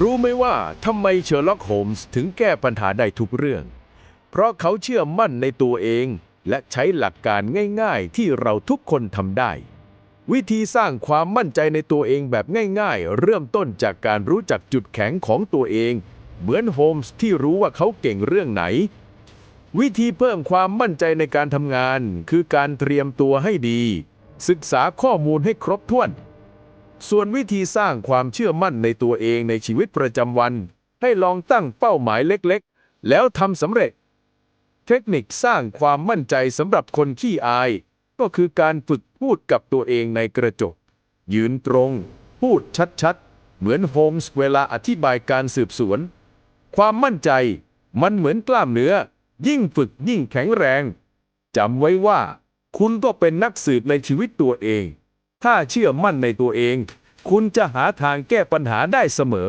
รู้ไหมว่าทำไมเชอร์ล็อกโฮมส์ถึงแก้ปัญหาได้ทุกเรื่อง เพราะเขาเชื่อมั่นในตัวเอง และใช้หลักการง่าย ๆ ที่เราทุกคนทำได้ วิธีสร้างความมั่นใจในตัวเองแบบง่าย ๆ เริ่มต้นจากการรู้จักจุดแข็งของตัวเอง เหมือนโฮมส์ที่รู้ว่าเขาเก่งเรื่องไหน วิธีเพิ่มความมั่นใจในการทำงาน คือการเตรียมตัวให้ดี ศึกษาข้อมูลให้ครบถ้วน ส่วนวิธีสร้างความเชื่อมั่นในตัวเองในชีวิตประจำวัน ให้ลองตั้งเป้าหมายเล็กๆ แล้วทำสำเร็จ เทคนิคสร้างความมั่นใจสำหรับคนขี้อาย ก็คือการฝึกพูดกับตัวเองในกระจก ยืนตรง พูดชัดๆ เหมือนโฮมส์เวลาอธิบายการสืบสวน ความมั่นใจมันเหมือนกล้ามเนื้อ ยิ่งฝึกยิ่งแข็งแรงจำไว้ว่า คุณก็เป็นนักสืบในชีวิตตัวเอง ถ้าเชื่อมั่นในตัวเอง คุณจะหาทางแก้ปัญหาได้เสมอ